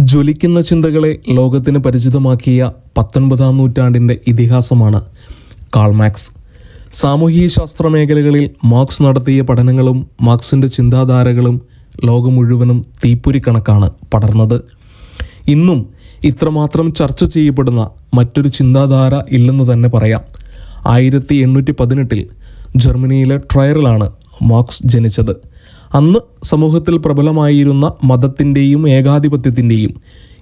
ജ്വലിക്കുന്ന ചിന്തകളെ ലോകത്തിന് പരിചിതമാക്കിയ പത്തൊൻപതാം നൂറ്റാണ്ടിന്റെ ഇതിഹാസമാണ് കാൾമാക്സ് സാമൂഹിക ശാസ്ത്ര മേഖലകളിൽ മാർക്സ് നടത്തിയ പഠനങ്ങളും മാർക്സിന്റെ ചിന്താധാരകളും ലോകം മുഴുവനും തീപ്പൊരിക്കണക്കാണ് പടർന്നത്. ഇന്നും ഇത്രമാത്രം ചർച്ച ചെയ്യപ്പെടുന്ന മറ്റൊരു ചിന്താധാര ഇല്ലെന്ന് തന്നെ പറയാം. ആയിരത്തി എണ്ണൂറ്റി പതിനെട്ടിൽ ജർമ്മനിയിലെ ട്രയറിലാണ് മാർക്സ് ജനിച്ചത്. അന്ന് സമൂഹത്തിൽ പ്രബലമായിരുന്ന മതത്തിന്റെയും ഏകാധിപത്യത്തിന്റെയും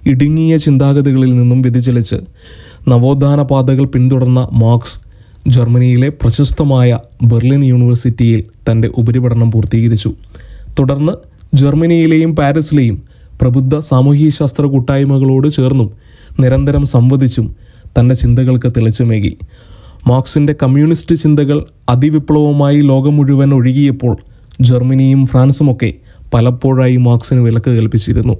ഇടുങ്ങിയ ചിന്താഗതികളിൽ നിന്നും വ്യതിചലിച്ച് നവോത്ഥാന പാതകൾ പിന്തുടർന്ന മാർക്സ് ജർമ്മനിയിലെ പ്രശസ്തമായ ബെർലിൻ യൂണിവേഴ്സിറ്റിയിൽ തന്റെ ഉപരിപഠനം പൂർത്തീകരിച്ചു. തുടർന്ന് ജർമ്മനിയിലെയും പാരീസിലെയും പ്രബുദ്ധ സാമൂഹ്യശാസ്ത്ര കൂട്ടായ്മകളോട് ചേർന്നും നിരന്തരം സംവദിച്ചും തന്റെ ചിന്തകൾക്ക് തെളിച്ചമേകി. മാർക്സിന്റെ കമ്മ്യൂണിസ്റ്റ് ചിന്തകൾ അതിവിപ്ലവമായി ലോകം മുഴുവൻ ഒഴുകിയപ്പോൾ ജർമ്മനിയും ഫ്രാൻസുമൊക്കെ പലപ്പോഴായി മാർക്സിന് വിലക്ക് കൽപ്പിച്ചിരുന്നു.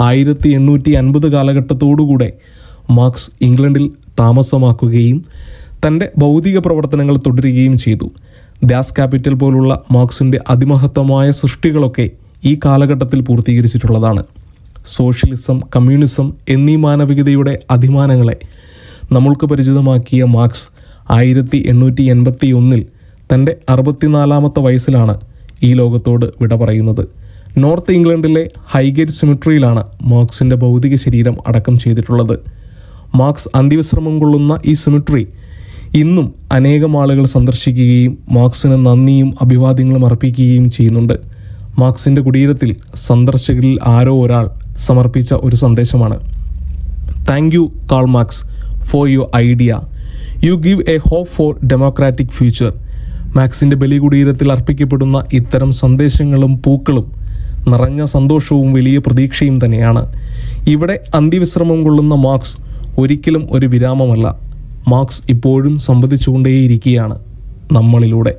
ആയിരത്തി എണ്ണൂറ്റി അൻപത് കാലഘട്ടത്തോടുകൂടെ മാർക്സ് ഇംഗ്ലണ്ടിൽ താമസമാക്കുകയും തന്റെ ഭൗതിക പ്രവർത്തനങ്ങൾ തുടരുകയും ചെയ്തു. ദാസ് ക്യാപിറ്റൽ പോലുള്ള മാർക്സിന്റെ അതിമഹത്തമായ സൃഷ്ടികളൊക്കെ ഈ കാലഘട്ടത്തിൽ പൂർത്തീകരിച്ചിട്ടുള്ളതാണ്. സോഷ്യലിസം കമ്മ്യൂണിസം എന്നീ മാനവികതയുടെ അധിമാനങ്ങളെ നമ്മൾക്ക് പരിചിതമാക്കിയ മാർക്സ് ആയിരത്തി എണ്ണൂറ്റി എൺപത്തി ഒന്നിൽ തന്റെ അറുപത്തിനാലാമത്തെ വയസ്സിലാണ് ഈ ലോകത്തോട് വിട പറയുന്നത്. നോർത്ത് ഇംഗ്ലണ്ടിലെ ഹൈഗേറ്റ് സിമിട്രിയിലാണ് മാർക്സിന്റെ ഭൗതിക ശരീരം അടക്കം ചെയ്തിട്ടുള്ളത്. മാർക്സ് അന്തിവിശ്രമം കൊള്ളുന്ന ഈ സിമിട്രി ഇന്നും അനേകം ആളുകൾ സന്ദർശിക്കുകയും മാർക്സിന് നന്ദിയും അഭിവാദ്യങ്ങളും അർപ്പിക്കുകയും ചെയ്യുന്നുണ്ട്. മാർക്സിന്റെ കുടീരത്തിൽ സന്ദർശകരിൽ ആരോ ഒരാൾ സമർപ്പിച്ച ഒരു സന്ദേശമാണ്. Thank you Karl Marx for your idea you give a hope for democratic future മാക്സിന്റെ ബലികുടീരത്തിൽ അർപ്പിക്കപ്പെടുന്ന ഇത്തരം സന്ദേശങ്ങളും പൂക്കളും നിറഞ്ഞ സന്തോഷവും വലിയ പ്രതീക്ഷയും തന്നെയാണ്. ഇവിടെ അന്തിവിശ്രമം കൊള്ളുന്ന മാക്സ് ഒരിക്കലും ഒരു വിരാമമല്ല. മാക്സ് ഇപ്പോഴും സംവദിച്ചുകൊണ്ടേയിരിക്കുകയാണ് നമ്മളിലൂടെ.